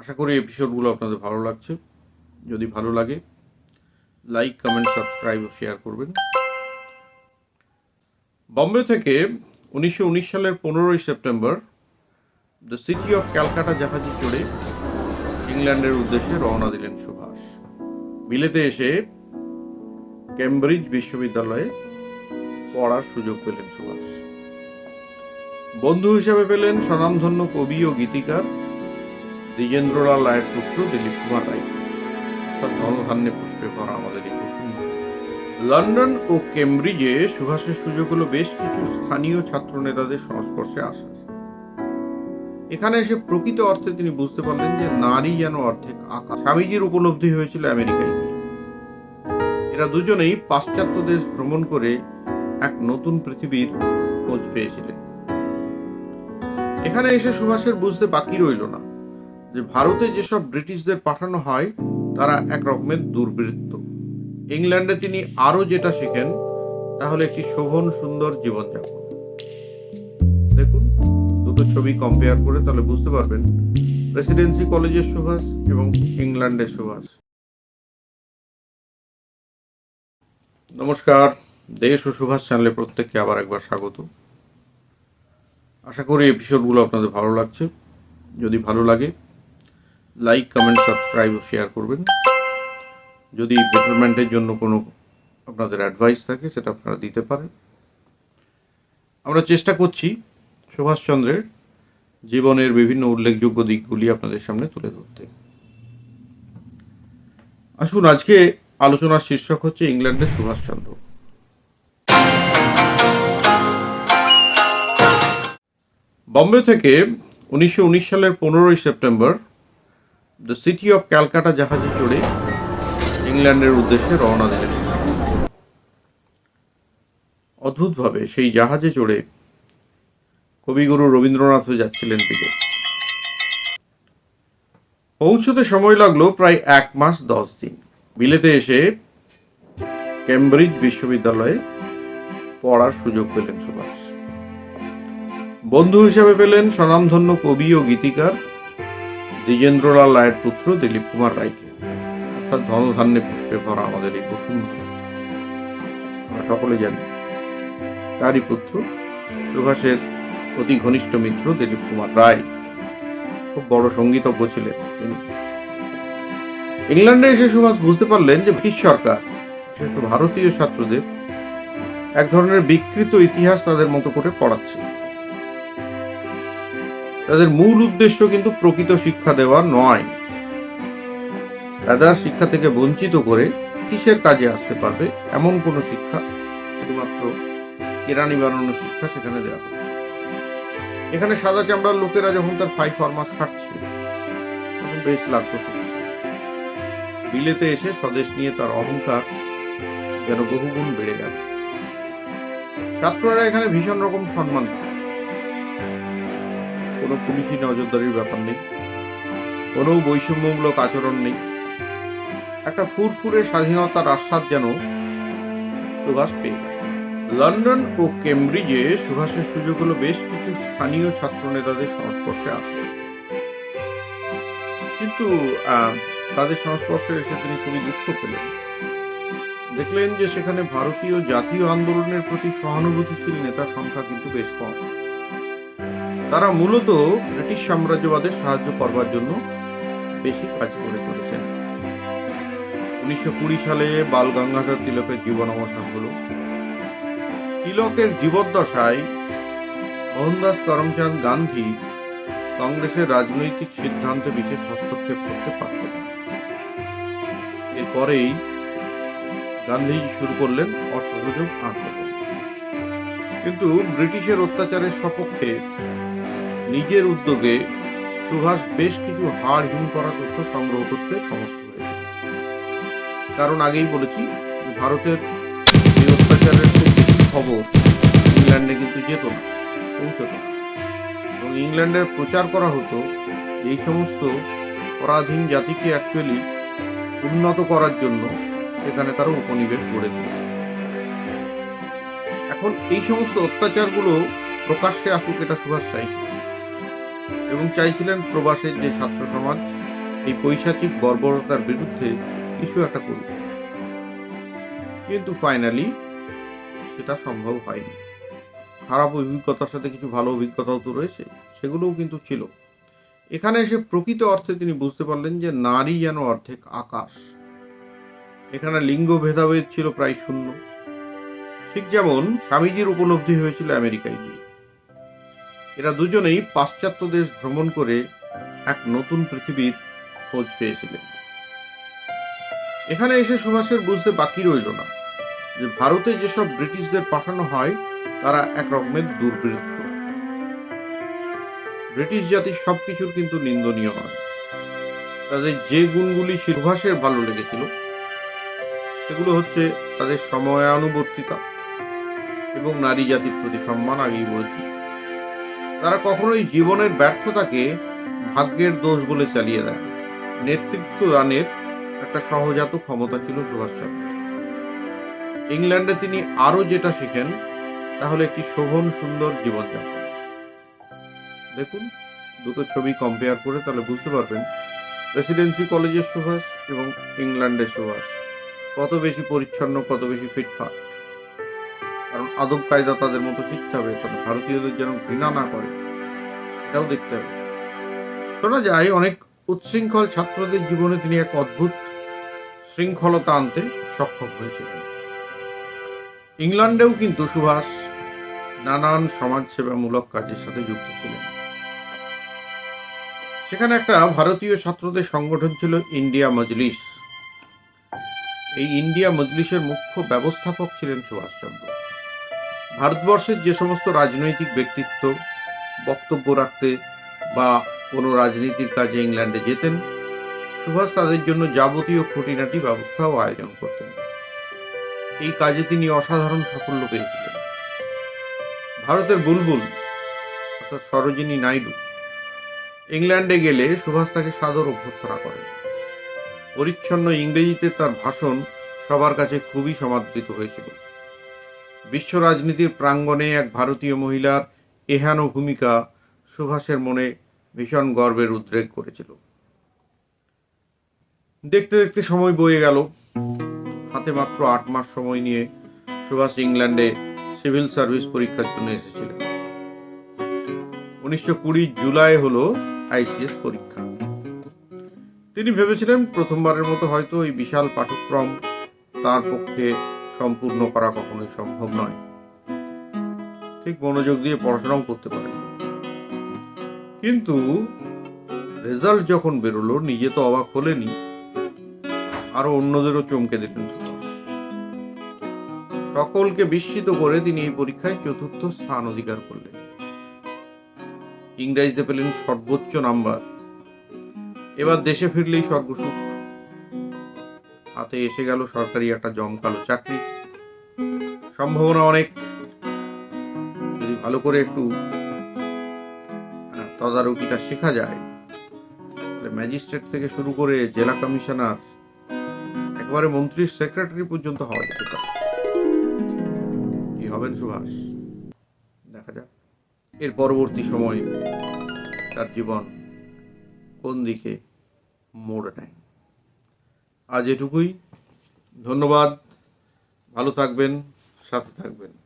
আশা করি এপিসোডগুলো আপনাদের ভালো লাগছে। যদি ভালো লাগে লাইক কমেন্ট সাবস্ক্রাইব ও শেয়ার করবেন। বম্বে থেকে উনিশশো উনিশ সালের পনেরোই September the city of Calcutta জাহাজে চড়ে ইংল্যান্ডের উদ্দেশ্যে রওনা দিলেন সুভাষ। বিলেতে এসে কেমব্রিজ বিশ্ববিদ্যালয়ে পড়ার সুযোগ পেলেন সুভাষ। বন্ধু হিসেবে পেলেন স্বনামধন্য কবি ও গীতিকার দ্বিজেন্দ্রলাল রায়ের পুত্র দিলীপ কুমার রায়। ধনধান্যে পুষ্পে ভরা আমাদের এই কুসুম লন্ডন ও কেমব্রিজে সুভাষের সুযোগ হলো বেশ কিছু স্থানীয় ছাত্র নেতাদের সংস্পর্শে আসা। এখানে এসে প্রকৃত অর্থে তিনি বুঝতে পারলেন যে নারী যেন অর্ধেক আকাশ। স্বামীজির উপলব্ধি হয়েছিল আমেরিকায় এরা দুজনেই পাশ্চাত্য দেশ ভ্রমণ করে এক নতুন পৃথিবীর খোঁজ পেয়েছিলেন। এখানে এসে সুভাষের বুঝতে বাকি রইল না। যে ভারতে যেসব ব্রিটিশদের পাঠানো হয়, তারা এক রকমের দুর্বৃত্ত। ইংল্যান্ডে তিনি আরও যেটা শেখেন তাহলে একটি শোভন সুন্দর জীবনযাপন। দেখুন, দুটো ছবি কম্পেয়ার করে তাহলে বুঝতে পারবেন প্রেসিডেন্সি কলেজের সুভাষ এবং ইংল্যান্ডের সুভাষ। নমস্কার, দেশ ও সুভাষ চ্যানেলে প্রত্যেককে আবার একবার স্বাগত। আশা করি এপিসোডগুলো আপনাদের ভালো লাগছে। যদি ভালো লাগে লাইক কমেন্ট সাবস্ক্রাইব ও শেয়ার করবেন। যদি বেটারমেন্টের জন্য কোনো আপনাদের অ্যাডভাইস থাকে, সেটা আপনারা দিতে পারেন। আমরা চেষ্টা করছি সুভাষচন্দ্রের জীবনের বিভিন্ন উল্লেখযোগ্য দিকগুলি আপনাদের সামনে তুলে ধরতে। আসুন, আজকে আলোচনার শীর্ষক হচ্ছে ইংল্যান্ডের সুভাষচন্দ্র। বম্বে থেকে উনিশশো উনিশ সালের পনেরোই September the city of Calcutta জাহাজে চড়ে ইংল্যান্ডের উদ্দেশ্যে রওনা দিলেন। অদ্ভুতভাবে সেই জাহাজে চড়ে কবিগুরু রবীন্দ্রনাথও যাচ্ছিলেন দিকে। পৌঁছতে সময় লাগল প্রায় এক মাস দশ দিন। বিলেতে এসে কেমব্রিজ বিশ্ববিদ্যালয়ে পড়ার সুযোগ পেলেন সুভাষ। বন্ধু হিসেবে পেলেন স্বনামধন্য কবি ও গীতিকার দ্বিজেন্দ্রলাল রায়ের পুত্র দিলীপ কুমার রায়কে। অর্থাৎ ধনধান্যে পুষ্পে ভরা আমাদের এই আমরা সকলে জানি, তারই পুত্র সুভাষের অতি ঘনিষ্ঠ মিত্র দিলীপ কুমার রায়। খুব বড় সঙ্গীতজ্ঞ ছিলেন তিনি। ইংল্যান্ডে এসে সুভাষ বুঝতে পারলেন যে ব্রিটিশ সরকার, বিশেষত ভারতীয় ছাত্রদের, এক ধরনের বিকৃত ইতিহাস তাদের মতো করে পড়াচ্ছে। তাদের মূল উদ্দেশ্য কিন্তু প্রকৃত শিক্ষা দেওয়া নয়। রাজার শিক্ষা থেকে বঞ্চিত করে কিসের কাজে আসতে পারবে এমন কোনো শিক্ষা? শুধুমাত্র কেরানি বানানোর শিক্ষা সেখানে দেওয়া হচ্ছে এখানে সাদা চামড়ার লোকেরা যখন তার ফাইভ ফরমাস খাটছে, তখন বেশ লাগতো বিলেতে এসে স্বদেশ নিয়ে তার অহংকার যেন বহুগুণ বেড়ে গেল। ছাত্ররা এখানে ভীষণ রকম সম্মান পায়। কোনো পুলিশি নজরদারির ব্যাপার নেই। কোনো বৈষম্যমূলক আচরণ নেই। একটা ফুরফুরে স্বাধীনতার আস্বাদ যেন সুভাষ পেয়ে গেল। লন্ডন ও কেমব্রিজে সুভাষের সুযোগ হলো বেশ কিছু স্থানীয় ছাত্র নেতাদের সংস্পর্শে আসে কিন্তু তাদের সংস্পর্শে এসে তিনি খুবই দুঃখ পেলেন। দেখলেন যে সেখানে ভারতীয় জাতীয় আন্দোলনের প্রতি সহানুভূতিশীল নেতার সংখ্যা কিন্তু বেশ কম। তারা মূলত ব্রিটিশ সাম্রাজ্যবাদের সাহায্য করবার জন্য বেশি কাজ করে চলেছেন। উনিশশো কুড়ি সালে বাল গঙ্গাধর তিলকের জীবন অবসান হলো। তিলকের জীবদ্দশায় মোহনদাস করমচাঁদ গান্ধী কংগ্রেসের রাজনৈতিক সিদ্ধান্তে বিশেষ হস্তক্ষেপ করতে পারতেন এরপরেই গান্ধীজি শুরু করলেন অসহযোগ আন্দোলন। কিন্তু ব্রিটিশের অত্যাচারের সপক্ষে নিজের উদ্যোগে সুভাষ বেশ কিছু হাড় হিম করা তথ্য সংগ্রহ করতে সমর্থ হয়েছে। কারণ আগেই বলেছি, ভারতের এই অত্যাচারের খুব বেশি খবর ইংল্যান্ডে কিন্তু যেত না, পৌঁছত না। এবং ইংল্যান্ডে প্রচার করা হতো, এই সমস্ত পরাধীন জাতিকে অ্যাকচুয়ালি উন্নত করার জন্য সেখানে তারা উপনিবেশ গড়ে তুলেছে। এখন এই সমস্ত অত্যাচারগুলো প্রকাশ্যে আসুক, এটা সুভাষ চাইছিলেন এবং চাইছিলেন প্রবাসের যে ছাত্র সমাজ, এই পৈশাচিক বর্বরতার বিরুদ্ধে কিছু একটা করবে কিন্তু ফাইনালি সেটা সম্ভব হয়নি। খারাপ অভিজ্ঞতার সাথে কিছু ভালো অভিজ্ঞতাও তো রয়েছে, সেগুলোও কিন্তু ছিল। এখানে এসে প্রকৃত অর্থে তিনি বুঝতে পারলেন যে নারী যেন অর্ধেক আকাশ। এখানে লিঙ্গ ভেদাভেদ ছিল প্রায় শূন্য। ঠিক যেমন স্বামীজির উপলব্ধি হয়েছিল আমেরিকায় গিয়ে। এরা দুজনেই পাশ্চাত্য দেশ ভ্রমণ করে এক নতুন পৃথিবীর খোঁজ পেয়েছিলেন। এখানে এসে সুভাষের বুঝতে বাকি রইল না যে ভারতে যেসব ব্রিটিশদের পাঠানো হয়, তারা এক রকমের দুর্বৃত্ত। ব্রিটিশ জাতির সবকিছুর কিন্তু নিন্দনীয় নয়। তাদের যে গুণগুলি সুভাষের ভালো লেগেছিল, সেগুলো হচ্ছে তাদের সময়ানুবর্তিতা এবং নারী জাতির প্রতি সম্মান আগেই বলেছি। তারা কখনোই জীবনের ব্যর্থতাকে ভাগ্যের দোষ বলে চালিয়ে দেয় নেতৃত্ব দানের একটা সহজাত ক্ষমতা ছিল সুভাষচন্দ্র। ইংল্যান্ডে তিনি আরও যেটা শিখেন তাহলে একটি শোভন সুন্দর জীবনযাপন। দেখুন, দুটো ছবি কম্পেয়ার করে তাহলে বুঝতে পারবেন প্রেসিডেন্সি কলেজের সুভাষ এবং ইংল্যান্ডের সুভাষ। কত বেশি পরিচ্ছন্ন, কত বেশি ফিটফাট কারণ আদব কায়দা তাদের মতো শিখতে হবে কারণ ভারতীয়দের যেন ঘৃণা না করে, এটাও দেখতে হবে। শোনা যায় অনেক উচ্ছৃঙ্খল ছাত্রদের জীবনে তিনি এক অদ্ভুত শৃঙ্খলতা আনতে সক্ষম হয়েছিলেন। ইংল্যান্ডেও কিন্তু সুভাষ নানান সমাজসেবামূলক কাজের সাথে যুক্ত ছিলেন। সেখানে একটা ভারতীয় ছাত্রদের সংগঠন ছিল ইন্ডিয়া মজলিস। এই ইন্ডিয়া মজলিসের মুখ্য ব্যবস্থাপক ছিলেন সুভাষচন্দ্র। ভারতবর্ষের যে সমস্ত রাজনৈতিক ব্যক্তিত্ব বক্তব্য রাখতে বা কোনো রাজনীতির কাজে ইংল্যান্ডে যেতেন, সুভাষ তাদের জন্য যাবতীয় খুঁটিনাটি ব্যবস্থাও আয়োজন করতেন। এই কাজে তিনি অসাধারণ সাফল্য পেয়েছিলেন। ভারতের বুলবুল, অর্থাৎ সরোজিনী নাইডু, ইংল্যান্ডে গেলে সুভাষ তাকে সাদর অভ্যর্থনা করেন। পরিচ্ছন্ন ইংরেজিতে তার ভাষণ সবার কাছে খুবই সমাদৃত হয়েছিল। বিশ্ব রাজনীতির প্রাঙ্গণে এক ভারতীয় মহিলার এহেন ভূমিকা সুভাষের মনে ভীষণ গর্বের উদ্রেক করেছিল। দেখতে দেখতে সময় বয়ে গেল। হাতে মাত্র আট মাস সময় নিয়ে সুভাষ ইংল্যান্ডে সিভিল সার্ভিস পরীক্ষার জন্য এসেছিলেন। উনিশশো কুড়ি জুলাই হলো আইসিএস পরীক্ষা। তিনি ভেবেছিলেন প্রথমবারের মতো হয়তো এই বিশাল পাঠ্যক্রম তার পক্ষে সম্পূর্ণ করা কখনোই সম্ভব নয়। ঠিক মনোযোগ দিয়ে পড়াশোনাও করতে পারেন কিন্তু রেজাল্ট যখন বেরোলো, নিজে তো অবাক হলেনি আরও অন্যদেরও চমকে দিলেন সকলকে বিস্মিত করে তিনি এই পরীক্ষায় চতুর্থ স্থান অধিকার করলেন। ইংরেজিতে পেলেন সর্বোচ্চ নাম্বার। এবার দেশে ফিরলেই স্বর্গসুখ। হাতে এসে গেল সরকারি একটা জমকালো চাকরি। সম্ভাবনা অনেক। যদি ভালো করে একটু তদারকিটা শেখা যায়, তাহলে ম্যাজিস্ট্রেট থেকে শুরু করে জেলা কমিশনার, একবারে মন্ত্রীর সেক্রেটারি পর্যন্ত হওয়া যেতে পারে। কি হবেন সুভাষ? দেখা যাক। এর পরবর্তী সময়ে তার জীবন কোন দিকে মোড় নেয়? আজ এটুকুই। ধন্যবাদ। ভালো থাকবেন সাথে থাকবেন।